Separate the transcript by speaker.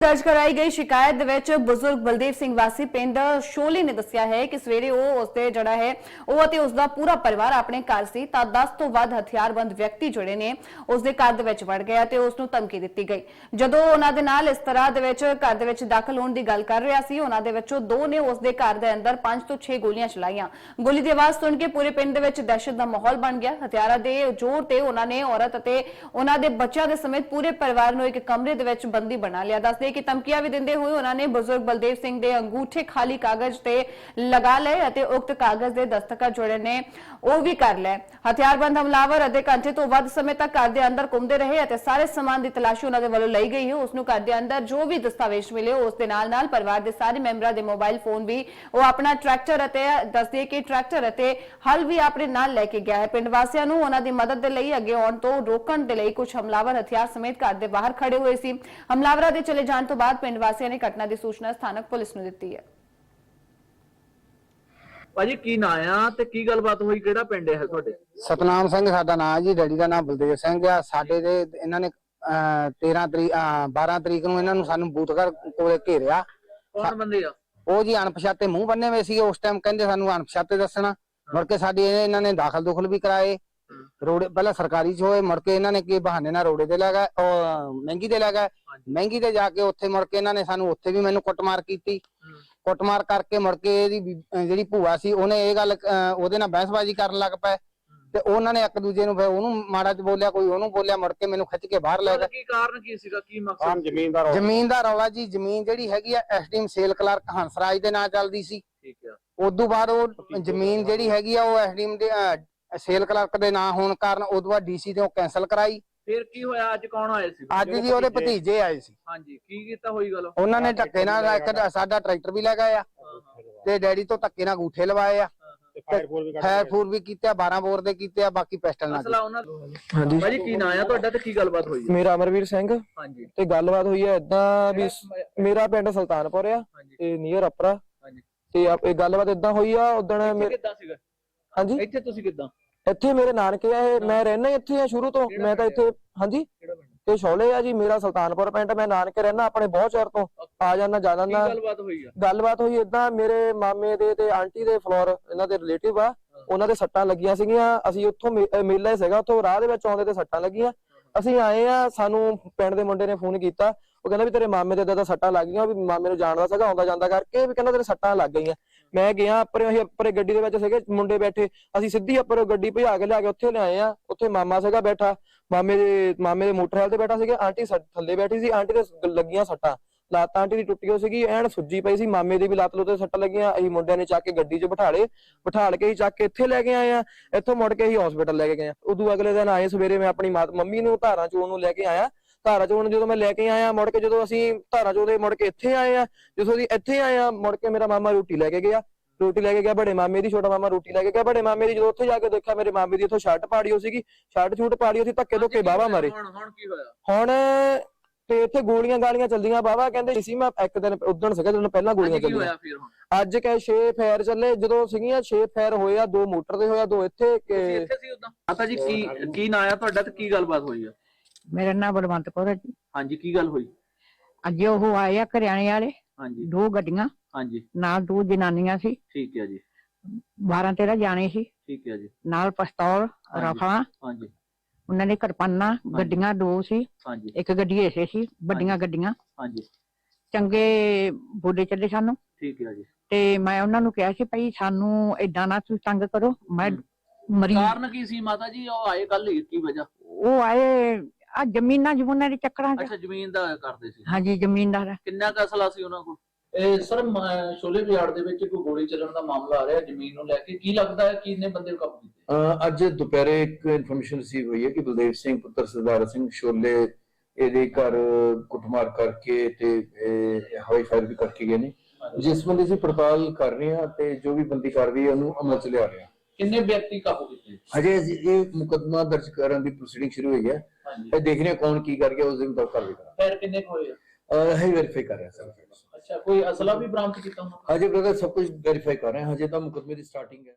Speaker 1: ਦਰਜ ਕਰਾਈ ਗਈ ਸ਼ਿਕਾਇਤ ਦੇ ਵਿੱਚ ਬਜ਼ੁਰਗ ਬਲਦੇਵ ਸਿੰਘ ਵਾਸੀ ਪਿੰਡ ਸ਼ੋਲੀ ਨੇ ਦੱਸਿਆ ਹੈ ਕਿ ਸਵੇਰੇ ਉਹ ਉਸਦੇ ਜਿਹੜਾ ਹੈ, ਉਹ ਅਤੇ ਉਸਦਾ ਪੂਰਾ ਪਰਿਵਾਰ ਆਪਣੇ ਘਰ ਸੀ, ਤਾਂ 10 ਤੋਂ ਵੱਧ ਹਥਿਆਰਬੰਦ ਵਿਅਕਤੀ ਜਿਹੜੇ ਨੇ, ਉਸਦੇ ਘਰ ਦੇ ਵਿੱਚ ਵੜ ਗਿਆ ਤੇ ਉਸ ਨੂੰ ਧਮਕੀ ਦਿੱਤੀ ਗਈ। ਜਦੋਂ ਉਹਨਾਂ ਦੇ ਨਾਲ ਇਸ ਤਰ੍ਹਾਂ ਦੇ ਵਿੱਚ ਘਰ ਦੇ ਵਿੱਚ ਦਾਖਲ ਹੋਣ ਦੀ ਗੱਲ ਕਰ ਰਿਹਾ ਸੀ, ਉਹਨਾਂ ਦੇ ਵਿੱਚੋਂ ਦੋ ਨੇ ਉਸਦੇ ਘਰ ਦੇ ਅੰਦਰ 5 ਤੋਂ 6 ਗੋਲੀਆਂ ਚਲਾਈਆਂ। ਗੋਲੀ ਦੀ ਆਵਾਜ਼ ਸੁਣ ਕੇ ਪੂਰੇ ਪਿੰਡ ਦੇ ਵਿੱਚ ਦਹਿਸ਼ਤ ਦਾ ਮਾਹੌਲ ਬਣ ਗਿਆ। ਹਥਿਆਰਾਂ ਦੇ ਜ਼ੋਰ ਤੇ ਉਹਨਾਂ ਨੇ ਔਰਤ ਅਤੇ ਉਹਨਾਂ ਦੇ ਬੱਚਿਆਂ ਦੇ ਸਮੇਤ ਪੂਰੇ ਪਰਿਵਾਰ ਨੂੰ ਇੱਕ ਕਮਰੇ ਦੇ ਵਿੱਚ ਬੰਦੀ ਬਣਾ ਲਿਆ। ਦੱਸਦੇ ਕਿ ਧਮਕੀਆਂ ਵੀ ਦਿੰਦੇ ਹੋਏ ਉਹਨਾਂ ਨੇ ਬਜ਼ੁਰਗ ਬਲਦੇਵ ਸਿੰਘ ਦੇ ਅੰਗੂਠੇ ਖਾਲੀ ਕਾਗਜ਼ ਤੇ ਲਗਾ ਲਏ ਅਤੇ ਉਕਤ ਕਾਗਜ਼ ਦੇ ਦਸਤਖਤ ਜੋੜੇ ਨੇ ਉਹ ਵੀ ਕਰ ਲਏ। ਹਥਿਆਰਬੰਦ ਹਮਲਾਵਰ ਅੱਧੇ ਘੰਟੇ ਤੋਂ ਵੱਧ ਸਮੇਂ ਤੱਕ ਘਰ ਦੇ ਅੰਦਰ ਘੁੰਮਦੇ ਰਹੇ ਅਤੇ ਸਾਰੇ ਸਮਾਨ ਦੀ ਤਲਾਸ਼ੀ ਉਹਨਾਂ ਦੇ ਵੱਲੋਂ ਲਈ ਗਈ ਹੈ। ਉਸ ਨੂੰ ਘਰ ਦੇ ਅੰਦਰ ਜੋ ਵੀ ਦਸਤਾਵੇਜ਼ ਮਿਲੇ, ਉਸ ਦੇ ਨਾਲ ਨਾਲ ਪਰਿਵਾਰ ਦੇ ਸਾਰੇ ਮੈਂਬਰਾਂ ਦੇ ਮੋਬਾਈਲ ਫੋਨ ਵੀ, ਉਹ ਆਪਣਾ ਟਰੈਕਟਰ ਅਤੇ ਦੱਸਦੇ ਕਿ ਟਰੈਕਟਰ ਅਤੇ ਹਲ ਵੀ ਆਪਣੇ ਨਾਲ ਲੈ ਕੇ ਗਿਆ ਹੈ। ਪਿੰਡ ਵਾਸੀਆਂ ਨੂੰ ਉਹਨਾਂ ਦੀ ਮਦਦ ਦੇ ਲਈ ਅੱਗੇ ਆਉਣ ਤੋਂ ਰੋਕਣ ਦੇ ਲਈ ਕੁਝ ਹਮਲਾਵਰ ਹਥਿਆਰ ਸਮੇਤ ਘਰ ਦੇ ਬਾਹਰ ਖੜੇ ਹੋਏ ਸੀ। ਹਮਲਾਵਰਾਂ ਦੇ ਚਲੇ ਜਾਣ ਤੋਂ ਬਾਅਦ ਪਿੰਡ ਵਾਸੀਆਂ ਨੇ ਘਟਨਾ ਦੀ ਸੂਚਨਾ ਸਥਾਨਕ ਪੁਲਿਸ ਨੂੰ ਦਿੱਤੀ ਹੈ।
Speaker 2: ਭਾਜੀ ਕੀ ਨਾਂ ਆ ਤੇ ਕੀ ਗੱਲਬਾਤ ਹੋਈ? ਕਿਹੜਾ ਪਿੰਡ ਹੈ ਤੁਹਾਡੇ?
Speaker 3: ਸਤਨਾਮ ਸਿੰਘ ਸਾਡਾ ਨਾਮ ਜੀ ਡੈਡੀ ਦਾ ਨਾਮ ਬਲਦੇਵ ਸਿੰਘ ਆ। ਸਾਡੇ ਦੇ ਇਹਨਾਂ ਨੇ ਅਹ, 13 ਤਰੀਕ 12 ਤਰੀਕ ਨੂੰ ਇਹਨਾਂ ਨੂੰ ਸਾਨੂੰ ਬੂਥਗੜ ਕੋਲੇ ਘੇਰਿਆ।
Speaker 2: ਕੌਣ ਬੰਦੇ ਆ?
Speaker 3: ਉਹ ਜੀ ਅਣਪਛਾਤੇ ਮੂੰਹ ਬੰਨੇ ਹੋਏ ਸੀਗੇ। ਉਸ ਟਾਈਮ ਕਹਿੰਦੇ ਸਾਨੂੰ ਅਣਪਛਾਤੇ ਦੱਸਣਾ। ਮੁੜ ਕੇ ਸਾਡੀ ਇਹ- ਇਹਨਾਂ ਨੇ ਦਾਖਲ ਦੁਖਲ ਵੀ ਕਰਾਏ। ਰੋੜੇ ਪਹਿਲਾਂ ਸਰਕਾਰੀ ਚ ਹੋਏ ਮੁੜ ਕੇ ਇਹਨਾਂ ਨੇ ਕੀ ਬਹਾਨੇ ਨਾਲ ਰੋੜੇ ਤੇ ਲੈ ਗਏ ਉਹ ਮਹਿੰਗੀ ਤੇ ਲੈ ਗਏ। ਮਹਿੰਗੀ ਤੇ ਜਾ ਕੇ ਉੱਥੇ ਮੁੜ ਕੇ ਇਹਨਾਂ ਨੇ ਸਾਨੂੰ ਉੱਥੇ ਵੀ ਮੈਨੂੰ ਕੁੱਟਮਾਰ ਕੀਤੀ। ਕੁੱਟਮਾਰ ਕਰਕੇ ਮੁੜ ਕੇ ਇਹਦੀ ਜਿਹੜੀ ਭੂਆ ਸੀ ਉਹਨੇ ਇਹ ਗੱਲ ਉਹਦੇ ਨਾਲ ਬਹਿਸਬਾਜ਼ੀ ਕਰਨ ਲੱਗ ਪਏ। ਤੇ ਉਹਨਾਂ ਨੇ ਇੱਕ ਦੂਜੇ ਨੂੰ ਫਿਰ ਉਹਨੂੰ ਮਾੜਾ ਚ ਬੋਲਿਆ ਕੋਈ ਉਹਨੂੰ ਬੋਲਿਆ ਮੁੜ ਕੇ ਮੈਨੂੰ ਖਿੱਚ ਕੇ ਬਾਹਰ ਲੈ ਗਏ।
Speaker 2: ਕੀ ਕਾਰਨ ਕੀ ਸੀਗਾ? ਕੀ ਮਕਸਦ
Speaker 3: ਜ਼ਮੀਨ ਦਾ ਜ਼ਮੀਨ ਦਾ ਰੌਲਾ ਜੀ ਜ਼ਮੀਨ ਜਿਹੜੀ ਹੈਗੀ ਆ ਐਸਡੀਐਮ ਸੇਲ ਕਲਰਕ ਹੰਸਰਾਜ ਦੇ ਨਾਂ ਚੱਲਦੀ ਸੀ।
Speaker 2: ਠੀਕ ਆ।
Speaker 3: ਉਦੋਂ ਬਾਅਦ ਉਹ ਜ਼ਮੀਨ ਜਿਹੜੀ ਹੈਗੀ ਆ ਉਹ ਐਸਡੀਐਮ ਦੇ ਸੇਲ ਕਲਰਕ ਦੇ ਨਾਂ ਹੋਣ ਕਾਰਨ ਉਦੋਂ ਬਾਅਦ ਡੀਸੀ ਤੋਂ ਕੈਨਸਲ ਕਰਾਈ।
Speaker 2: ਫਿਰ ਕੀ ਹੋਇਆ? ਅੱਜ ਕੌਣ ਆਏ ਸੀ?
Speaker 3: ਅੱਜ ਜੀ ਉਹਦੇ ਭਤੀਜੇ ਆਏ ਸੀ।
Speaker 2: ਹਾਂਜੀ ਕੀ ਕੀਤਾ ਹੋਈ ਗੱਲ?
Speaker 3: ਉਹਨਾਂ ਨੇ ਧੱਕੇ ਨਾਲ ਇੱਕ ਸਾਡਾ ਟਰੈਕਟਰ ਵੀ ਲੈ ਗਏ ਆ ਤੇ ਡੈਡੀ ਤੋਂ ਧੱਕੇ ਨਾਲ ਗੂਠੇ ਲਵਾਏ ਆ। ਫਾਇਰ ਫੂਰ ਵੀ ਕੀਤੇ ਆ 12 ਬੋਰ ਦੇ ਕੀਤੇ ਆ ਬਾਕੀ ਪਿਸਟਲ ਨਾਲ
Speaker 2: ਅਸਲਾ ਉਹਨਾਂ
Speaker 4: ਹਾਂਜੀ।
Speaker 2: ਭਾਜੀ ਕੀ ਨਾਂ ਆ ਤੁਹਾਡਾ ਤੇ ਕੀ ਗੱਲਬਾਤ ਹੋਈ?
Speaker 4: ਮੇਰਾ ਅਮਰਵੀਰ ਸਿੰਘ
Speaker 2: ਹਾਂਜੀ।
Speaker 4: ਤੇ ਗੱਲਬਾਤ ਹੋਈ ਹੈ ਇਦਾਂ ਵੀ ਮੇਰਾ ਪਿੰਡ ਸੁਲਤਾਨਪੁਰ ਆ ਤੇ ਨੀਅਰ ਅਪਰਾ
Speaker 2: ਹਾਂਜੀ।
Speaker 4: ਤੇ ਇਹ ਗੱਲਬਾਤ ਇਦਾਂ ਹੋਈ ਆ ਮੇਰੇ
Speaker 2: ਕਿੱਦਾਂ ਸੀਗਾ?
Speaker 4: ਹਾਂਜੀ।
Speaker 2: ਇੱਥੇ ਤੁਸੀਂ ਕਿੱਦਾਂ?
Speaker 4: ਇੱਥੇ ਮੇਰੇ ਨਾਨਕੇ ਆ ਇਹ ਮੈਂ ਰਹਿਣਾ ਇੱਥੇ ਆ ਸ਼ੁਰੂ ਤੋਂ। ਮੈਂ ਤਾਂ ਇੱਥੇ ਹਾਂਜੀ? ਤੇ ਸ਼ੌਲੇ ਆ ਜੀ ਮੇਰਾ ਸੁਲਤਾਨਪੁਰ ਪਿੰਡ। ਮੈਂ ਨਾਨਕੇ ਰਹਿਣਾ ਆਪਣੇ ਬਹੁਤ ਚਿਰ ਤੋਂ। ਆ ਜਾਂਦਾ ਜਾ
Speaker 2: ਕੀ
Speaker 4: ਜਾਂਦਾ
Speaker 2: ਗੱਲਬਾਤ ਹੋਈ ਆ?
Speaker 4: ਗੱਲਬਾਤ ਹੋਈ ਇਦਾਂ ਮੇਰੇ ਮਾਮੇ ਦੇ ਤੇ ਆਂਟੀ ਦੇ ਫਲੋਰ ਇਹਨਾਂ ਦੇ ਰਿਲੇਟਿਵ ਆ ਉਹਨਾਂ ਦੇ ਸੱਟਾਂ ਲੱਗੀਆਂ ਸੀਗੀਆਂ। ਅਸੀਂ ਉੱਥੋਂ ਮੇਲਾ ਹੀ ਸੀਗਾ ਉੱਥੋਂ ਰਾਹ ਦੇ ਵਿੱਚ ਆਉਂਦੇ ਤੇ ਸੱਟਾਂ ਲੱਗੀਆਂ। ਅਸੀਂ ਆਏ ਆ ਸਾਨੂੰ ਪਿੰਡ ਦੇ ਮੁੰਡੇ ਨੇ ਫੋਨ ਕੀਤਾ। ਉਹ ਕਹਿੰਦਾ ਵੀ ਤੇਰੇ ਮਾਮੇ ਦੇ ਏਦਾਂ ਸੱਟਾਂ ਲੱਗ ਗਈਆਂ ਵੀ ਮਾਮੇ ਨੂੰ ਜਾਣਦਾ ਸੀਗਾ ਆਉਂਦਾ ਜਾਂਦਾ ਕਰਕੇ ਵੀ ਕਹਿੰਦਾ ਤੇਰੇ ਸੱਟਾਂ ਲੱਗ ਗਈਆਂ। ਮੈਂ ਗਿਆ ਉੱਪਰ ਅਸੀਂ ਉੱਪਰੇ ਗੱਡੀ ਦੇ ਵਿੱਚ ਸੀਗੇ, ਮੁੰਡੇ ਬੈਠੇ। ਅਸੀਂ ਸਿੱਧੀ ਉੱਪਰ ਗੱਡੀ ਭਜਾ ਕੇ ਲਿਆ ਕੇ ਉੱਥੇ ਲਿਆਏ ਆ। ਉੱਥੇ ਮਾਮਾ ਸੀਗਾ ਬੈਠਾ। ਮਾਮੇ ਦੇ ਮਾਮੇ ਦੇ ਮੋਟਰਸਾਈਕਲ ਤੇ ਬੈਠਾ ਸੀਗਾ। ਆਂਟੀ ਥੱਲੇ ਬੈਠੀ ਸੀ। ਆਂਟੀ ਦੇ ਲੱਗੀਆਂ ਸੱਟਾਂ। ਲੱਤ ਆਂਟੀ ਦੀ ਟੁੱਟੀ ਹੋਈ ਸੀਗੀ। ਐਨ ਸੁੱਜੀ ਪਈ ਸੀ। ਮਾਮੇ ਦੀ ਵੀ ਲੱਤ ਲੁੱਤ ਸੱਟ ਲੱਗੀਆਂ। ਅਸੀਂ ਮੁੰਡਿਆਂ ਨੇ ਚੱਕ ਕੇ ਗੱਡੀ 'ਚ ਬਿਠਾਲੇ ਬਿਠਾਲ ਕੇ ਹੀ ਚੱਕ ਕੇ ਇੱਥੇ ਲੈ ਕੇ ਆਏ ਆ। ਇੱਥੋਂ ਮੁੜ ਕੇ ਹੀ ਹਸਪੀਟਲ ਲੈ ਕੇ ਗਏ ਆ। ਉਦੋਂ ਅਗਲੇ ਦਿਨ ਆਏ ਸਵੇਰੇ ਮੈਂ ਆਪਣੀ ਮਾਤ, ਮੰਮੀ ਨੂੰ ਧਾਰਾਂ ਚੋਣ ਨੂੰ ਲੈ ਕੇ ਆਇਆ। ਧਾਰਾਂ ਚੋਣ ਜਦੋਂ ਮੈਂ ਲੈ ਕੇ ਆਇਆ ਮੁੜ ਕੇ ਜਦੋਂ ਅਸੀਂ ਧਾਰਾਂ ਚੋਂ ਦੇ ਮੁੜ ਕੇ ਇੱਥੇ ਆਏ ਆ ਜਦੋਂ ਅਸੀਂ ਇੱਥੇ ਆਏ ਆ ਮੁੜ ਕੇ ਮੇਰਾ ਮਾਮਾ ਰੋਟੀ ਲੈ ਕੇ ਗਿਆ। ਰੋਟੀ ਲੈ ਕੇ ਗਿਆ ਬੜੇ ਮਾਮੇ ਦੀ ਛੋਟਾ ਮਾਮਾ ਰੋਟੀ ਲੈ ਕੇ ਗਿਆ ਬੜੇ ਮਾਮੇ ਦੀ ਜਦੋਂ ਉੱਥੇ ਜਾ ਕੇ ਦੇਖਿਆ ਮੇਰੇ ਮਾਮੇ ਦੀ ਇੱਥੋਂ ਸ਼ਰਟ ਪਾੜੀ ਹੋ ਸੀਗੀ ਸ਼ਰਟ ਛੂਟ ਪਾੜੀ ਹੋ ਸੀ ਧੱਕੇ ਧੁੱਕੇ ਬਾਵਾ ਮਾਰੇ।
Speaker 2: ਹੁਣ ਹੁਣ ਕੀ ਹੋਇਆ?
Speaker 4: ਹੁਣ ਤੇ ਇੱਥੇ ਗੋਲੀਆਂ ਗਾਲੀਆਂ ਚੱਲਦੀਆਂ ਬਾਵਾ ਕਹਿੰਦੇ ਸੀ ਮੈਂ ਇੱਕ ਦਿਨ ਉਦਣ ਸੀਗਾ ਜਦੋਂ ਪਹਿਲਾਂ ਗੋਲੀਆਂ ਚੱਲੀਆਂ
Speaker 2: ਹੋਇਆ ਫਿਰ ਹੁਣ?
Speaker 4: ਅੱਜ ਕਹੇ 6 ਫਾਇਰ ਚੱਲੇ ਜਦੋਂ ਸੀਗੀਆਂ 6 ਫਾਇਰ ਹੋਏ ਆ ਦੋ ਮੋਟਰ ਦੇ ਹੋਇਆ ਦੋ ਇੱਥੇ ਕਿ-
Speaker 2: ਇੱਥੇ ਸੀ ਉਦਾਂ? ਮਾਤਾ ਜੀ ਕੀ ਕੀ ਨਾਂ ਆ ਤੁਹਾਡਾ ਤੇ ਕੀ ਗੱਲਬਾਤ ਹੋਈ ਆ?
Speaker 5: ਮੇਰਾ ਨਾਮ ਬਲਵੰਤ ਕੌਰ ਹੈ ਜੀ।
Speaker 2: ਹਾਂਜੀ ਕੀ ਗੱਲ ਹੋਈ?
Speaker 5: ਅੱਜ ਉਹ ਆਏ ਆ ਕਰਿਆਣੇ ਵਾਲੇ
Speaker 2: ਹਾਂਜੀ।
Speaker 5: ਦੋ ਗੱਡੀਆਂ
Speaker 2: ਹਾਂਜੀ।
Speaker 5: ਨਾਲ ਦੋ ਜਨਾਨੀਆਂ ਸੀ।
Speaker 2: ਠੀਕ ਹੈ ਜੀ।
Speaker 5: 12 13 ਜਾਣੇ ਸੀ।
Speaker 2: ਠੀਕ ਹੈ ਜੀ।
Speaker 5: ਨਾਲ ਪਿਸਤੌਲ। ਰਫਲਾਂ
Speaker 2: ਹਾਂਜੀ।
Speaker 5: ਉਹਨਾਂ ਨੇ ਕਿਰਪਾਨਾਂ ਗੱਡੀਆਂ ਦੋ ਸੀ।
Speaker 2: ਹਾਂਜੀ।
Speaker 5: ਇੱਕ ਗੱਡੀ ਐਸੇ ਸੀ ਵੱਡੀਆਂ ਗੱਡੀਆਂ।
Speaker 2: ਹਾਂਜੀ।
Speaker 5: ਚੰਗੇ ਬੋਲੇ ਚੱਲੇ ਸਾਨੂੰ।
Speaker 2: ਠੀਕ ਹੈ ਜੀ।
Speaker 5: ਤੇ ਮੈਂ ਉਹਨਾਂ ਨੂੰ ਕਿਹਾ ਸੀ ਭਈ ਸਾਨੂੰ ਏਦਾਂ ਨਾ ਤੁਸੀਂ ਤੰਗ ਕਰੋ। ਮੈਂ। ਮਰੀ
Speaker 2: ਕਾਰਨ ਕੀ ਸੀ ਮਾਤਾ ਜੀ? ਉਹ ਆਏ ਕੱਲ ਕੀ ਵਜ੍ਹਾ?
Speaker 5: ਉਹ ਆਏ ਆ ਜ਼ਮੀਨਾਂ ਜਮੂਨਾਂ ਦੇ ਚੱਕਰਾਂ 'ਚ।
Speaker 2: ਅੱਛਾ ਜ਼ਮੀਨ ਦਾ ਕਰਦੇ ਸੀ।
Speaker 5: ਹਾਂਜੀ ਜ਼ਮੀਨਦਾਰ
Speaker 2: ਕਿੰਨਾ ਕੁ ਅਸਲਾ ਸੀ ਉਹਨਾਂ ਕੋਲ? ਇਹ ਸਰ ਸ਼ੋਲੇ ਬਾਜ਼ਾਰ ਦੇ ਵਿੱਚ ਕੋਈ ਗੋਲੀ ਚੱਲਣ ਦਾ ਮਾਮਲਾ ਆ ਰਿਹਾ ਜ਼ਮੀਨ ਨੂੰ ਲੈ ਕੇ। ਕੀ ਲੱਗਦਾ ਹੈ ਕਿ ਇਹਨੇ ਬੰਦੇ ਕਾਬੂ ਕੀਤੇ?
Speaker 6: ਅਹ ਅੱਜ ਦੁਪਹਿਰੇ ਇੱਕ ਇਨਫੋਰਮੇਸ਼ਨ ਰਿਸੀਵ ਹੋਈ ਹੈ ਕਿ ਬਲਦੇਵ ਸਿੰਘ ਪੁੱਤਰ ਸਰਦਾਰ ਸਿੰਘ ਸ਼ੋਲੇ ਇਹਦੇ ਘਰ ਕੁੱਟਮਾਰ ਕਰਕੇ ਤੇ ਇਹ ਹਵਾਈ ਫਾਇਰ ਵੀ ਕਰਕੇ ਗਏ ਨੇ। ਜਿਸ ਬੰਦੇ ਅਸੀਂ ਪੜਤਾਲ ਕਰ ਰਹੇ ਹਾਂ ਤੇ ਜੋ ਵੀ ਬੰਦੀ ਕਾਰਵਾਈ ਹੈ ਉਹਨੂੰ ਅਮਲ ਚ ਲਿਆ ਰਹੇ। ਹਾਂ
Speaker 2: ਕਿੰਨੇ ਵਿਅਕਤੀ ਕਾਬੂ ਕੀਤੇ?
Speaker 6: ਹਜੇ ਅਸੀਂ ਇਹ ਮੁਕੱਦਮਾ ਦਰਜ ਕਰਨ ਦੀ ਪ੍ਰੋਸੀਡਿੰਗ ਸ਼ੁਰੂ ਹੋਈ ਹੈ।
Speaker 2: ਹਾਂਜੀ
Speaker 6: ਇਹ ਦੇਖ ਰਹੇ ਹਾਂ ਕੌਣ ਕੀ ਕਰ ਗਿਆ ਉਸ ਦੇ ਮੁਤਾਬਕ ਕਾਰਵਾਈ ਕਰਾਂਗੇ
Speaker 2: ਫੈਰ ਕਿੰਨੇ ਕੁ ਹੋਏ ਆ?
Speaker 6: ਅਹ ਵੈਰੀਫਾਈ ਕਰ ਰਹੇ ਹਾਂ ਸਰ।
Speaker 2: ਅੱਛਾ ਕੋਈ ਅਸਲਾ ਵੀ ਬਰਾਮਦ ਕੀਤਾ ਉਹਨਾਂ
Speaker 6: ਹਜੇ ਬ੍ਰਦਰ ਸਭ ਕੁਝ ਵੈਰੀਫਾਈ ਕਰ ਰਹੇ ਹਾਂ ਹਜੇ ਤਾਂ ਮੁਕੱਦਮੇ ਦੀ ਸਟਾਰਟਿੰਗ ਹੈ।